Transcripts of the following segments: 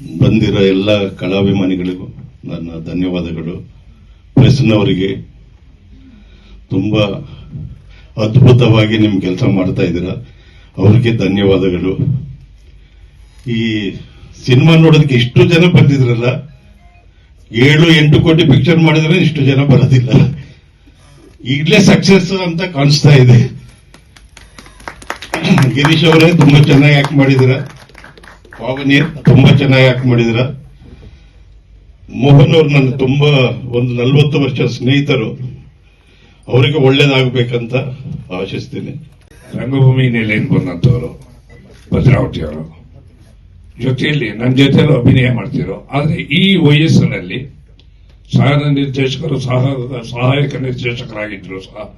ಬಂದಿರೋ ಎಲ್ಲ ಕಲಾಭಿಮಾನಿಗಳಿಗೂ ನನ್ನ ಧನ್ಯವಾದಗಳು. ಪ್ರೆಸ್ನವರಿಗೆ ತುಂಬ ಅದ್ಭುತವಾಗಿ ನಿಮ್ಮ ಕೆಲಸ ಮಾಡ್ತಾ ಇದ್ದೀರಾ. ಅವ್ರಿಗೆ ಧನ್ಯವಾದಗಳು. ಈ ಸಿನಿಮಾ ನೋಡೋದಕ್ಕೆ ಇಷ್ಟು ಜನ ಬಂದಿದ್ರಲ್ಲ ಏಳು, ಎಂಟು ಕೋಟಿ ಪಿಕ್ಚರ್ ಮಾಡಿದ್ರೆ ಇಷ್ಟು ಜನ ಬರೋದಿಲ್ಲ. ಈಗಲೇ ಸಕ್ಸಸ್ ಅಂತ ಕಾಣಿಸ್ತಾ ಇದೆ. ಗಿರೀಶ್ ಅವರೇ ತುಂಬಾ ಚೆನ್ನಾಗಿ ಆಕ್ಟ್ ಮಾಡಿದಿರ ಪಾವನಿ ತುಂಬಾ ಚೆನ್ನಾಗಿ ಆಕ್ಟ್ ಮಾಡಿದಿರ. ಮೋಹನ್ ಅವ್ರು ನನ್ನ ತುಂಬಾ ಒಂದು ನಲ್ವತ್ತು ವರ್ಷ ಸ್ನೇಹಿತರು. ಅವರಿಗೆ ಒಳ್ಳೇದಾಗಬೇಕಂತ ಆಶಿಸ್ತೀನಿ. ರಂಗಭೂಮಿ ನೆಲೆಯಿಂದ ಬಂದಂತವರು? ಭದ್ರಾವತಿ ಅವರು. ಜೊತೆಯಲ್ಲಿ ನನ್ನ ಜೊತೆಯಲ್ಲೂ ಅಭಿನಯ ಮಾಡ್ತಿರೋ ಆದ್ರೆ ಈ ವಯಸ್ಸಿನಲ್ಲಿ ಸಹನ ನಿರ್ದೇಶಕರು ಸಹ- ಸಹಾಯಕ ನಿರ್ದೇಶಕರಾಗಿದ್ರು ಸಹ.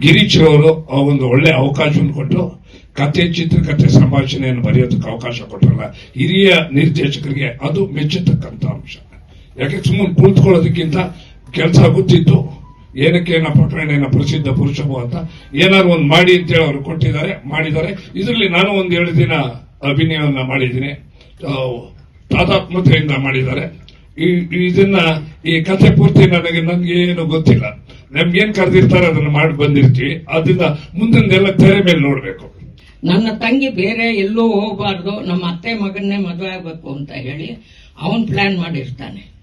ಗಿರೀಶ್ ಅವರು ಆ ಒಂದು ಒಳ್ಳೆ ಅವಕಾಶವನ್ನು ಕೊಟ್ಟು ಕತೆ ಚಿತ್ರಕಥೆ ಸಂಭಾಷಣೆಯನ್ನು ಬರೆಯೋದಕ್ಕೆ ಅವಕಾಶ ಕೊಟ್ಟಲ್ಲ ಹಿರಿಯ ನಿರ್ದೇಶಕರಿಗೆ ಅದು ಮೆಚ್ಚತಕ್ಕಂತ ಅಂಶ. ಯಾಕೆ ಸುಮ್ಮನೆ ಕುಳಿತುಕೊಳ್ಳೋದಕ್ಕಿಂತ ಕೆಲಸ ಗೊತ್ತಿತ್ತು, ಏನಕ್ಕೆ ಏನೋ ಪಟ್ಟಣ ಪ್ರಸಿದ್ಧ ಪುರುಷವು ಅಂತ ಏನಾದ್ರು ಒಂದು ಮಾಡಿ ಅಂತೇಳಿ ಅವರು ಕೊಟ್ಟಿದ್ದಾರೆ, ಮಾಡಿದ್ದಾರೆ. ಇದರಲ್ಲಿ ನಾನು ಒಂದು ಎರಡು ದಿನ ಅಭಿನಯವನ್ನ ಮಾಡಿದ್ದೀನಿ. ತಾತಾತ್ಮತೆಯಿಂದ ಮಾಡಿದ್ದಾರೆ. ಈ- ಇದನ್ನ, ಈ ಕಥೆ ಪೂರ್ತಿ ನನಗೆ ನನ್ಗೆ ಏನು ಗೊತ್ತಿಲ್ಲ. ನಮ್ಗೇನ್ ಕರೆದಿರ್ತಾರೆ ಅದನ್ನ ಮಾಡಿ ಬಂದಿರ್ತೀವಿ. ಅದರಿಂದ ಮುಂದಿನ ತೆರೆ ಮೇಲೆ ನೋಡ್ಬೇಕು. ನನ್ನ ತಂಗಿ ಬೇರೆ ಎಲ್ಲೂ ಹೋಗಬಾರ್ದು, ನಮ್ಮ ಅತ್ತೆ ಮಗನ್ನೇ ಮದುವೆ ಆಗಬೇಕು ಅಂತ ಹೇಳಿ ಅವನು ಪ್ಲಾನ್ ಮಾಡಿರ್ತಾನೆ.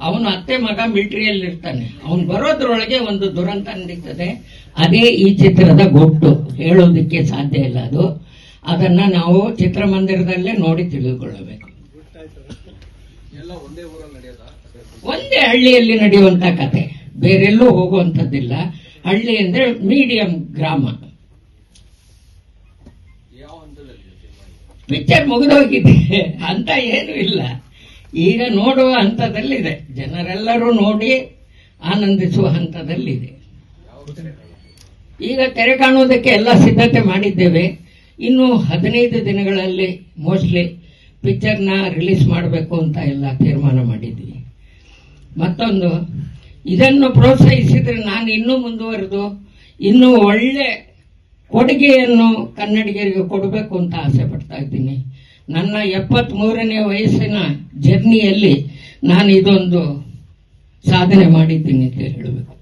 ಅವನು ಅತ್ತೆ ಮಗ ಮಿಲಿಟರಿಯಲ್ಲಿ ಇರ್ತಾನೆ ಅವನ್ ಬರೋದ್ರೊಳಗೆ ಒಂದು ದುರಂತ ನಡೀತದೆ. ಅದೇ ಈ ಚಿತ್ರದ ಗೊಟ್ಟು. ಹೇಳೋದಕ್ಕೆ ಸಾಧ್ಯ ಇಲ್ಲ ಅದು. ಅದನ್ನ ನಾವು ಚಿತ್ರಮಂದಿರದಲ್ಲೇ ನೋಡಿ ತಿಳಿದುಕೊಳ್ಳಬೇಕು. ಒಂದೇ ಹಳ್ಳಿಯಲ್ಲಿ ನಡೆಯುವಂತ ಕತೆ. ಬೇರೆಲ್ಲೂ ಹೋಗುವಂತದ್ದಿಲ್ಲ ಹಳ್ಳಿ ಅಂದ್ರೆ ಮೀಡಿಯಂ ಗ್ರಾಮ. ಪಿಕ್ಚರ್ ಮುಗಿದೋಗಿದೆ ಅಂತ ಏನು ಇಲ್ಲ. ಈಗ ನೋಡುವ ಹಂತದಲ್ಲಿದೆ. ಜನರೆಲ್ಲರೂ ನೋಡಿ ಆನಂದಿಸುವ ಹಂತದಲ್ಲಿದೆ. ಈಗ ತೆರೆ ಕಾಣುವುದಕ್ಕೆ ಎಲ್ಲ ಸಿದ್ಧತೆ ಮಾಡಿದ್ದೇವೆ. ಇನ್ನು ಹದಿನೈದು ದಿನಗಳಲ್ಲಿ ಮೋಸ್ಟ್ಲಿ ಪಿಕ್ಚರ್ನ ರಿಲೀಸ್ ಮಾಡಬೇಕು ಅಂತ ಎಲ್ಲ ತೀರ್ಮಾನ ಮಾಡಿದ್ವಿ ಮತ್ತೊಂದು, ಇದನ್ನು ಪ್ರೋತ್ಸಾಹಿಸಿದ್ರೆ ನಾನು ಇನ್ನೂ ಮುಂದುವರೆದು, ಇನ್ನೂ ಒಳ್ಳೆ ಕೊಡುಗೆಯನ್ನು ಕನ್ನಡಿಗರಿಗೆ ಕೊಡಬೇಕು ಅಂತ ಆಸೆ ಪಡ್ತಾ ಇದ್ದೀನಿ. ನನ್ನ ಎಪ್ಪತ್ತ್ ಮೂರನೇ ವಯಸ್ಸಿನ ಜರ್ನಿಯಲ್ಲಿ ನಾನು ಇದೊಂದು ಸಾಧನೆ ಮಾಡಿದ್ದೀನಿ ಅಂತ ಹೇಳಬೇಕು.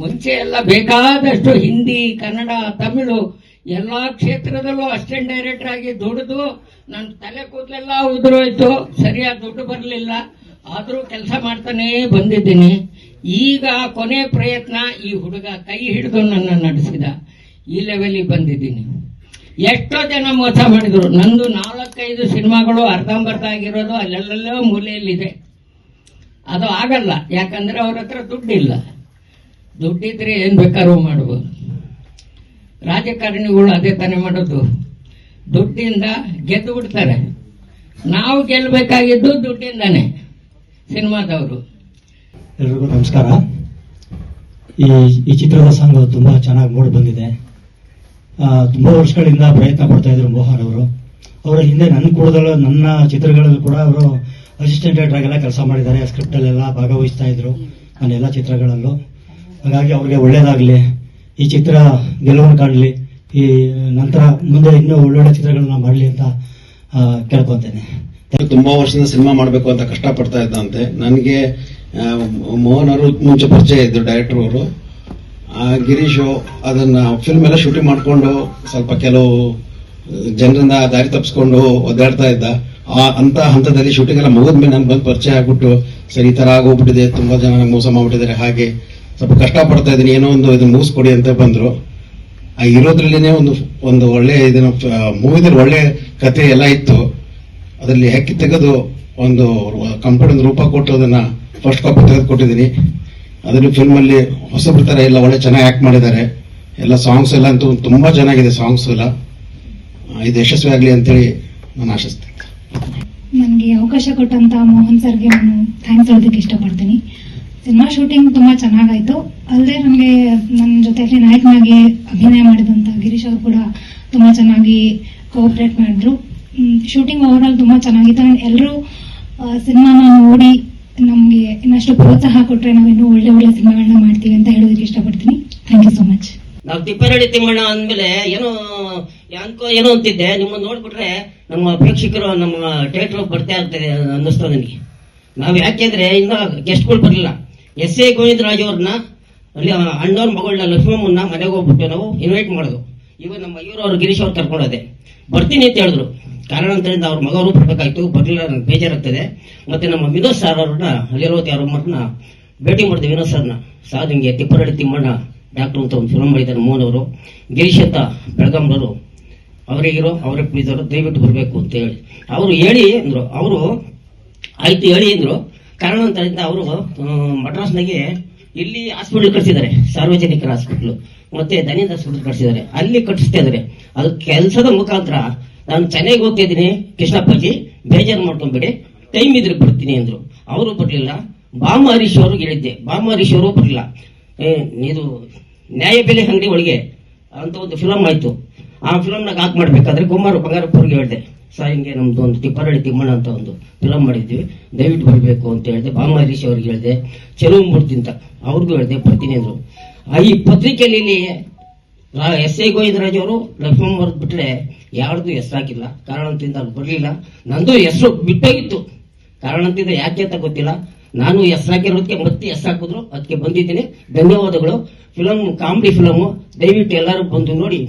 ಮುಂಚೆ ಎಲ್ಲ ಬೇಕಾದಷ್ಟು ಹಿಂದಿ, ಕನ್ನಡ, ತಮಿಳು ಎಲ್ಲಾ ಕ್ಷೇತ್ರದಲ್ಲೂ ಅಸಿಸ್ಟೆಂಟ್ ಡೈರೆಕ್ಟರ್ ಆಗಿ ದುಡಿದು ನನ್ನ ತಲೆ ಕೂದಲೆಲ್ಲ ಉದುರೋಯ್ತು. ಸರಿಯಾದ ದುಡ್ಡು ಬರಲಿಲ್ಲ. ಆದರೂ ಕೆಲಸ ಮಾಡ್ತಾನೇ ಬಂದಿದ್ದೀನಿ. ಈಗ ಕೊನೆ ಪ್ರಯತ್ನ ಈ ಹುಡುಗ ಕೈ ಹಿಡಿದು ನನ್ನ ನಡೆಸಿದ. ಈ ಲೆವೆಲಿಗೆ ಬಂದಿದ್ದೀನಿ. ಎಷ್ಟೋ ಜನ ಮೋಸ ಮಾಡಿದ್ರು. ನಂದು ನಾಲ್ಕೈದು ಸಿನಿಮಾಗಳು ಅರ್ಧಂಬರ್ಧ ಆಗಿರೋದು ಅಲ್ಲೆಲ್ಲೆಲ್ಲೋ ಮೂಲೆಯಲ್ಲಿದೆ. ಅದು ಆಗಲ್ಲ. ಯಾಕಂದ್ರೆ ಅವ್ರ ಹತ್ರ ದುಡ್ಡಿಲ್ಲ. ದುಡ್ಡಿದ್ರೆ ಏನ್ ಬೇಕಾದ್ರೂ ಮಾಡ್ಬೋದು ರಾಜಕಾರಣಿಗಳು ಅದೇ ತಾನೇ ಮಾಡೋದು. ದುಡ್ಡಿಂದ ಗೆದ್ದು ಬಿಡ್ತಾರೆ. ನಾವು ಗೆಲ್ಲಬೇಕಾಗಿದ್ದು ದುಡ್ಡಿಂದಾನೆ. ಸಿನಿಮಾದವರು ಎಲ್ರಿಗೂ ನಮಸ್ಕಾರ. ಈ ಈ ಚಿತ್ರದ ಸಾಂಗ್ ತುಂಬಾ ಚೆನ್ನಾಗಿ ಮೂಡಿ ಬಂದಿದೆ. ತುಂಬ ವರ್ಷಗಳಿಂದ ಪ್ರಯತ್ನ ಪಡ್ತಾ ಇದ್ರು ಮೋಹನ್ ಅವರು. ಅವರ ಹಿಂದೆ ನನ್ನ ಕೂಡದಲ್ಲ, ನನ್ನ ಚಿತ್ರಗಳಲ್ಲೂ ಕೂಡ ಅವರು ಅಸಿಸ್ಟೆಂಟ್ ಆಗೆಲ್ಲ ಕೆಲಸ ಮಾಡಿದ್ದಾರೆ. ಸ್ಕ್ರಿಪ್ಟ್ ಅಲ್ಲೆಲ್ಲ ಭಾಗವಹಿಸ್ತಾ ಇದ್ರು, ನನ್ನ ಎಲ್ಲ ಚಿತ್ರಗಳಲ್ಲೂ. ಹಾಗಾಗಿ ಅವ್ರಿಗೆ ಒಳ್ಳೇದಾಗ್ಲಿ. ಈ ಚಿತ್ರ ಗೆಲುವನ್ನು ಕಾಣಲಿ. ಈ, ನಂತರ ಮುಂದೆ ಇನ್ನೂ ಒಳ್ಳೊಳ್ಳೆ ಚಿತ್ರಗಳನ್ನ ಮಾಡಲಿ ಅಂತ ಕೇಳ್ಕೊತೇನೆ. ತುಂಬಾ ವರ್ಷದಿಂದ ಸಿನಿಮಾ ಮಾಡಬೇಕು ಅಂತ ಕಷ್ಟಪಡ್ತಾ ಇದ್ದಂತೆ. ನನಗೆ ಮೋಹನ್ ಅವರು ಮುಂಚೆ ಪರಿಚಯ ಇದ್ದರು ಡೈರೆಕ್ಟರ್ ಅವರು. ಆ, ಗಿರೀಶ್ ಅದನ್ನ ಫಿಲ್ಮ್ ಎಲ್ಲ ಶೂಟಿಂಗ್ ಮಾಡಿಕೊಂಡು ಸ್ವಲ್ಪ ಕೆಲವು ಜನರಿಂದ ದಾರಿ ತಪ್ಪಿಸ್ಕೊಂಡು ಒದ್ದಾಡ್ತಾ ಇದ್ದ. ಆ ಅಂತ ಹಂತದಲ್ಲಿ ಶೂಟಿಂಗ್ ಎಲ್ಲ ಮುಗಿದ್ಮೇಲೆ ನನ್ಗೆ ಬಂದು ಪರಿಚಯ ಆಗ್ಬಿಟ್ಟು ಸರಿ ಈ ಥರ ಆಗೋಗ್ಬಿಟ್ಟಿದೆ ತುಂಬಾ ಜನ ನಂಗೆ ಮೋಸ ಮಾಡ್ಬಿಟ್ಟಿದ್ದಾರೆ ಹಾಗೆ ಸ್ವಲ್ಪ ಕಷ್ಟ ಪಡ್ತಾ ಇದ್ದೀನಿ ಏನೋ ಒಂದು ಇದನ್ನು ಮುಗಿಸ್ಕೊಡಿ ಅಂತ ಬಂದ್ರು. ಆ ಇರೋದ್ರಲ್ಲಿನೇ ಒಂದು ಒಂದು ಒಳ್ಳೆ ಇದನ್ನು ಮೂವಿದಲ್ಲಿ ಒಳ್ಳೆ ಕತೆ ಎಲ್ಲ ಇತ್ತು. ಅದರಲ್ಲಿ ಹೆಕ್ಕಿ ತೆಗೆದು ಒಂದು ಕಂಪ್ಯೂಟರ್ ರೂಪ ಕೊಟ್ಟು ಅದನ್ನು ಫಸ್ಟ್ ಕಾಪಿ ತೆಗೆದು ಕೊಟ್ಟಿದ್ದೀನಿ ಅದನ್ನು ಫಿಲ್ಮ್ ಅಲ್ಲಿ ಹೊಸಬ್ರ ತರ ಎಲ್ಲ ಒಳ್ಳೆ ಚೆನ್ನಾಗಿ ಆಕ್ಟ್ ಮಾಡಿದ್ದಾರೆ. ಎಲ್ಲ ಸಾಂಗ್ಸ್ ಎಲ್ಲ ಅಂತೂ ತುಂಬಾ ಚೆನ್ನಾಗಿದೆ ಸಾಂಗ್ಸ್ ಎಲ್ಲ. ಇದು ಯಶಸ್ವಿ ಆಗಲಿ ಅಂತೇಳಿ ನಾನು ಆಶಿಸ್ತೇನೆ. ನನಗೆ ಅವಕಾಶ ಕೊಟ್ಟಂತ ಮೋಹನ್ ಸರ್ಗೆ ನಾನು ಥ್ಯಾಂಕ್ಸ್ ಹೇಳೋದಕ್ಕೆ ಇಷ್ಟಪಡ್ತೀನಿ. ಸಿನಿಮಾ ಶೂಟಿಂಗ್ ತುಂಬಾ ಚೆನ್ನಾಗಾಯಿತು. ಅಲ್ಲದೆ ನನಗೆ ನನ್ನ ಜೊತೆಯಲ್ಲಿ ನಾಯಕನಾಗಿ ಅಭಿನಯ ಮಾಡಿದಂತ ಗಿರೀಶ್ ಅವರು ಕೂಡ ತುಂಬಾ ಚೆನ್ನಾಗಿ ಕೋಆಪರೇಟ್ ಮಾಡಿದ್ರು. ಶೂಟಿಂಗ್ ಓವರ್ ತುಂಬಾ ಚೆನ್ನಾಗಿತ್ತು ಅಂಡ್ ಎಲ್ಲರೂ ಸಿನಿಮಾನ ನೋಡಿ ನಮಗೆ ಇನ್ನಷ್ಟು ಪ್ರೋತ್ಸಾಹ ಕೊಟ್ರೆ ನಾವು ಇನ್ನೂ ಒಳ್ಳೆ ಒಳ್ಳೆ ಸಿನಿಮಾಗಳನ್ನ ಮಾಡ್ತೀವಿ ಅಂತ ಹೇಳೋದಕ್ಕೆ ಇಷ್ಟಪಡ್ತೀನಿ. ಥ್ಯಾಂಕ್ ಯು ಸೊ ಮಚ್ ನಾವು ತಿಪ್ಪರಳ್ಳಿ ತಿಮ್ಮಣ್ಣ ಅಂದ್ಮೇಲೆ ಏನೋ, ಯಾನ್ಕೋ ಏನೋ ಅಂತಿದ್ದೆ. ನಿಮ್ಮನ್ನ ನೋಡ್ಬಿಟ್ರೆ ನಮ್ಮ ಪ್ರೇಕ್ಷಕರು ನಮ್ಮ ಥಿಯೇಟರ್ ಬರ್ತಾ ಇರ್ತಾರೆ ಅನ್ನಿಸ್ತು ನನಗೆ. ನಾವು ಯಾಕೆಂದ್ರೆ ಇನ್ನ ಗೆಸ್ಟ್ಗಳು ಬರಲಿಲ್ಲ. ಎಸ್ ಎ ಗೋವಿಂದರಾಜ್ ಅವ್ರನ್ನ, ಅಲ್ಲಿ ಅಣ್ಣವ್ರ ಮಗಳನ್ನ ಲಕ್ಷ್ಮಮ್ಮನ್ನ ಮನೆಗೆ ಹೋಗ್ಬಿಟ್ಟು ನಾವು ಇನ್ವೈಟ್ ಮಾಡೋದು. ಇವಾಗ ನಮ್ಮ ಇವರು ಅವ್ರು ಗಿರೀಶ್ ಅವ್ರು ಕರ್ಕೊಂಡೋದೆ ಬರ್ತೀನಿ ಅಂತ ಹೇಳಿದ್ರು. ಕಾರಣಾಂತರದಿಂದ ಅವ್ರ ಮಗವರು ಬರ್ಬೇಕಾಯ್ತು ಬರ್ಲಿಲ್ಲ ನನಗೆ ಬೇಜಾರಾಗ್ತದೆ. ಮತ್ತೆ ನಮ್ಮ ವಿನೋದ್ ಸರ್ ಅವ್ರನ್ನ ಅಲ್ಲಿರೋತಿ ಅವ್ರ ಮಠನ ಭೇಟಿ ಮಾಡಿದೆ ವಿನೋದ್ ಸರ್ನ ಸಾಧು ಹಿಂಗೆ ತಿಪ್ಪರಡಿ ತಿಮ್ಮಣ್ಣ ಡಾಕ್ಟರ್ ಅಂತ ಒಂದು ಫಿಲಮ್ ಮಾಡಿದ್ದಾರೆ, ಮೋಹನ್ ಅವರು. ಗಿರೀಶ್ ಅಂತ ಬೆಳಗಾಂನವರು ಅವರಿಗಿರೋ ಅವರೇ ಅವರು ದಯವಿಟ್ಟು ಬರಬೇಕು ಅಂತ ಹೇಳಿ. ಅವರು ಹೇಳಿ ಅಂದರು, ಅವರು ಆಯ್ತು ಹೇಳಿ ಅಂದ್ರು. ಕಾರಣಾಂತರದಿಂದ ಅವರು ಮಡ್ರಾಸ್ನಾಗೆ ಇಲ್ಲಿ ಹಾಸ್ಪಿಟ್ಲ್ ಕಟ್ಸಿದ್ದಾರೆ, ಸಾರ್ವಜನಿಕರ ಹಾಸ್ಪಿಟ್ಲು ಮತ್ತೆ ದನಿದ ಹಾಸ್ಪಿಟ್ಲ್ ಕಟ್ಸಿದ್ದಾರೆ. ಅಲ್ಲಿ ಕಟ್ಟಿಸ್ತಾ ಇದ್ದಾರೆ. ಅದು ಕೆಲಸದ ಮುಖಾಂತರ ನಾನು ಚೆನ್ನಾಗಿ ಹೋಗ್ತಾ ಇದ್ದೀನಿ ಕೃಷ್ಣಪ್ಪಾಜಿ, ಬೇಜಾರು ಮಾಡ್ಕೊಂಬೇಡಿ ಟೈಮ್ ಇದ್ರೆ ಬರ್ತೀನಿ ಅಂದ್ರು. ಅವರು ಬರ್ಲಿಲ್ಲ. ಬಾಮ ಹರೀಶ್ ಅವ್ರಿಗೆ ಹೇಳಿದ್ದೆ. ಬಾಮ ಹರೀಶ್ ಅವರು ಬರಲಿಲ್ಲ. ಇದು ನ್ಯಾಯಬೆಲೆ ಅಂಗಡಿ ಒಳಗೆ ಅಂತ ಒಂದು ಫಿಲಮ್ ಆಯ್ತು. ಆ ಫಿಲಮ್ನಾಗ ಹಾಕ್ ಮಾಡ್ಬೇಕಾದ್ರೆ ಕುಮಾರ್ ಬಂಗಾರಪ್ಪವ್ರಿಗೆ ಹೇಳಿದೆ. ಸರ್, ಹಿಂಗೆ ನಮ್ದು ಒಂದು ತಿಪ್ಪರಳ್ಳಿ ತಿಮ್ಮಣ್ಣ ಅಂತ ಒಂದು ಫಿಲಮ್ ಮಾಡಿದ್ವಿ. ದಯವಿಟ್ಟು ಬರಬೇಕು ಅಂತ ಹೇಳಿದೆ. ಬಾಮ ಹರೀಶ್ ಅವ್ರಿಗೆ ಹೇಳಿದೆ, ಚಲೋ ಮೂರ್ತಿ ಅಂತ. ಅವ್ರಿಗೂ ಹೇಳಿದೆ, ಬರ್ತೀನಿ ಅಂದರು. ಈ ಪತ್ರಿಕೆಯಲ್ಲಿ ಎಸ್ ಐ ಗೋವಿಂದರಾಜ್ ಅವರು ಲಕ್ಷ್ಮಣ್ ಅವ್ರದ್ದು ಬಿಟ್ರೆ ಯಾರ್ದು ಹೆಸರು ಹಾಕಿಲ್ಲ. ಕಾರಣದಿಂದ ಅವ್ರು ಬರಲಿಲ್ಲ. ನಂದು ಹೆಸರು ಬಿಟ್ಟೋಗಿತ್ತು. ಕಾರಣದಿಂದ ಯಾಕೆ ಅಂತ ಗೊತ್ತಿಲ್ಲ. ನಾನು ಹೆಸರು ಹಾಕಿರೋದಕ್ಕೆ ಮತ್ತೆ ಹೆಸರು ಹಾಕಿದ್ರು ಅದಕ್ಕೆ ಬಂದಿದ್ದೀನಿ. ಧನ್ಯವಾದಗಳು. ಫಿಲಮ್ ಕಾಮಿಡಿ ಫಿಲಮ್ ದಯವಿಟ್ಟು ಎಲ್ಲರೂ ಬಂದು ನೋಡಿ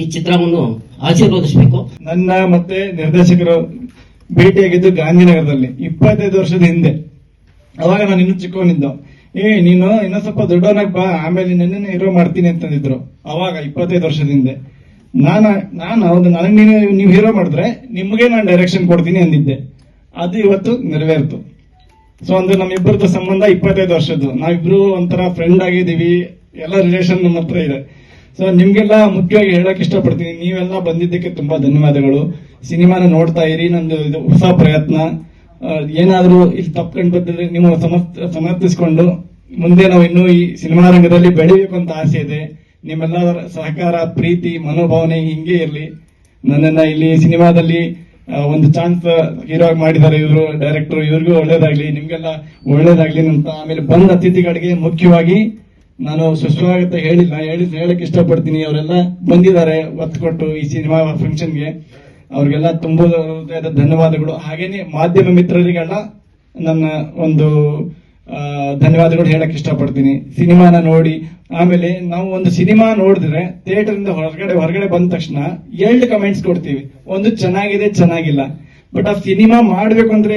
ಈ ಚಿತ್ರವನ್ನು ಆಶೀರ್ವದಿಸಬೇಕು. ನನ್ನ ಮತ್ತೆ ನಿರ್ದೇಶಕರು ಭೇಟಿಯಾಗಿದ್ದು ಗಾಂಧಿನಗರದಲ್ಲಿ, ಇಪ್ಪತ್ತೈದು ವರ್ಷದ ಹಿಂದೆ. ಅವಾಗ ನಾನು ಇನ್ನೂ ಚಿಕ್ಕವನಿದ್ದ. ಏ, ನೀನು ಇನ್ನ ಸ್ವಲ್ಪ ದೊಡ್ಡವನಾಗ್ ಬಾ. ಆಮೇಲೆ ನನ್ನನ್ನು ಹೀರೋ ಮಾಡ್ತೀನಿ ಅಂತಂದಿದ್ರು. ಅವಾಗ ಇಪ್ಪತ್ತೈದು ವರ್ಷದ ಹಿಂದೆ ನಾನು ನಾನು ಹೌದು, ನನಗೆ ನೀನು ನೀವು ಹೀರೋ ಮಾಡಿದ್ರೆ ನಿಮಗೆ ನಾನು ಡೈರೆಕ್ಷನ್ ಕೊಡ್ತೀನಿ ಅಂದಿದ್ದೆ. ಅದು ಇವತ್ತು ನೆರವೇರ್ತು. ಸೊ ಅಂದ್ರೆ ನಮ್ಮಿಬ್ಬರದ್ದು ಸಂಬಂಧ ಇಪ್ಪತ್ತೈದು ವರ್ಷದ್ದು. ನಾವಿಬ್ರು ಒಂಥರ ಫ್ರೆಂಡ್ ಆಗಿದ್ದೀವಿ. ಎಲ್ಲ ರಿಲೇಷನ್ ನಮ್ಮ ಹತ್ರ ಇದೆ. ಸೊ ನಿಮ್ಗೆಲ್ಲ ಮುಖ್ಯವಾಗಿ ಹೇಳಕ್ ಇಷ್ಟಪಡ್ತೀನಿ. ನೀವೆಲ್ಲ ಬಂದಿದ್ದಕ್ಕೆ ತುಂಬಾ ಧನ್ಯವಾದಗಳು. ಸಿನಿಮಾನ ನೋಡ್ತಾ ಇರಿ. ನಂದು ಇದು ಹೊಸ ಪ್ರಯತ್ನ. ಏನಾದ್ರೂ ಇಲ್ಲಿ ತಪ್ಪು ಕಂಡು ಬಂದಿದ್ರೆ ನೀವು ಸಮರ್ಥ, ಸಮರ್ಥಿಸಿಕೊಂಡು ಮುಂದೆ ನಾವು ಇನ್ನೂ ಈ ಸಿನಿಮಾ ರಂಗದಲ್ಲಿ ಬೆಳಿಬೇಕು ಅಂತ ಆಸೆ ಇದೆ. ನಿಮ್ಮೆಲ್ಲರ ಸಹಕಾರ, ಪ್ರೀತಿ, ಮನೋಭಾವನೆ ಹಿಂಗೆ ಇರಲಿ. ನನ್ನನ್ನ ಇಲ್ಲಿ ಸಿನಿಮಾದಲ್ಲಿ ಒಂದು ಚಾನ್ಸ್ ಹೀರೋ ಆಗಿ ಮಾಡಿದ್ದಾರೆ ಇವರು, ಡೈರೆಕ್ಟರ್. ಇವ್ರಿಗೂ ಒಳ್ಳೇದಾಗ್ಲಿ, ನಿಮ್ಗೆಲ್ಲ ಒಳ್ಳೇದಾಗ್ಲಿ ಅಂತ ಆಮೇಲೆ ಬಂದ ಅತಿಥಿಗಳಿಗೆ ಮುಖ್ಯವಾಗಿ ನಾನು ಸುಸ್ವಾಗತ ಹೇಳಿಲ್ಲ. ಹೇಳಿ ಹೇಳಕ್ ಇಷ್ಟಪಡ್ತೀನಿ. ಅವರೆಲ್ಲ ಬಂದಿದ್ದಾರೆ ಒತ್ತು ಕೊಟ್ಟು ಈ ಸಿನಿಮಾ ಫಂಕ್ಷನ್ಗೆ. ಅವ್ರಿಗೆಲ್ಲ ತುಂಬ ಧನ್ಯವಾದಗಳು. ಹಾಗೇನೆ ಮಾಧ್ಯಮ ಮಿತ್ರರಿಗೆಲ್ಲ ನನ್ನ ಒಂದು ಧನ್ಯವಾದಗಳು ಹೇಳಕ್ ಇಷ್ಟಪಡ್ತೀನಿ. ಸಿನಿಮಾನ ನೋಡಿ, ಆಮೇಲೆ ನಾವು ಒಂದು ಸಿನಿಮಾ ನೋಡಿದ್ರೆ ಥಿಯೇಟರ್ ಇಂದ ಹೊರಗಡೆ ಹೊರಗಡೆ ಬಂದ ತಕ್ಷಣ ಎರಡು ಕಮೆಂಟ್ಸ್ ಕೊಡ್ತೀವಿ. ಒಂದು ಚೆನ್ನಾಗಿದೆ, ಚೆನ್ನಾಗಿಲ್ಲ. ಬಟ್ ಆ ಸಿನಿಮಾ ಮಾಡ್ಬೇಕು ಅಂದ್ರೆ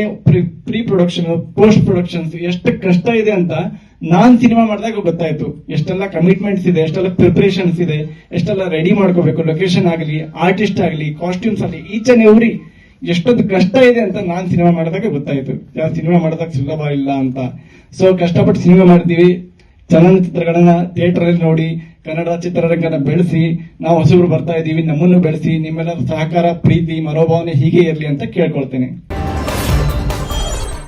ಪ್ರೀ ಪ್ರೊಡಕ್ಷನ್ ಪೋಸ್ಟ್ ಪ್ರೊಡಕ್ಷನ್ಸ್ ಎಷ್ಟು ಕಷ್ಟ ಇದೆ ಅಂತ ನಾನ್ ಸಿನಿಮಾ ಮಾಡಿದಾಗ ಗೊತ್ತಾಯ್ತು. ಎಷ್ಟೆಲ್ಲ ಕಮಿಟ್ಮೆಂಟ್ಸ್ ಇದೆ, ಎಷ್ಟೆಲ್ಲ ಪ್ರಿಪರೇಷನ್ಸ್ ಇದೆ, ಎಷ್ಟೆಲ್ಲ ರೆಡಿ ಮಾಡ್ಕೋಬೇಕು ಲೊಕೇಶನ್ ಆಗಲಿ ಆರ್ಟಿಸ್ಟ್ ಆಗಲಿ ಕಾಸ್ಟ್ಯೂಮ್ಸ್ ಆಗಲಿ ಈಚ್ ಅಂಡ್ ಎವ್ರಿ ಎಷ್ಟೊಂದು ಕಷ್ಟ ಇದೆ ಅಂತ ನಾನ್ ಸಿನಿಮಾ ಮಾಡಿದಾಗ ಗೊತ್ತಾಯ್ತು. ಯಾವ ಸಿನಿಮಾ ಮಾಡಿದಾಗ ಸುಲಭ ಇಲ್ಲ ಅಂತ. ಸೊ ಕಷ್ಟಪಟ್ಟು ಸಿನಿಮಾ ಮಾಡ್ತೀವಿ. ಚಲನಚಿತ್ರಗಳನ್ನ ಥಿಯೇಟರ್ ಅಲ್ಲಿ ನೋಡಿ, ಕನ್ನಡ ಚಿತ್ರರಂಗನ ಬೆಳೆಸಿ, ನಾವು ಹೊಸಬ್ರು ಬರ್ತಾ ಇದೀವಿ, ನಮ್ಮನ್ನು ಬೆಳೆಸಿ, ನಿಮ್ಮೆಲ್ಲರ ಸಹಕಾರ, ಪ್ರೀತಿ, ಮನೋಭಾವನೆ ಹೀಗೆ ಇರಲಿ ಅಂತ ಕೇಳ್ಕೊಳ್ತೇನೆ.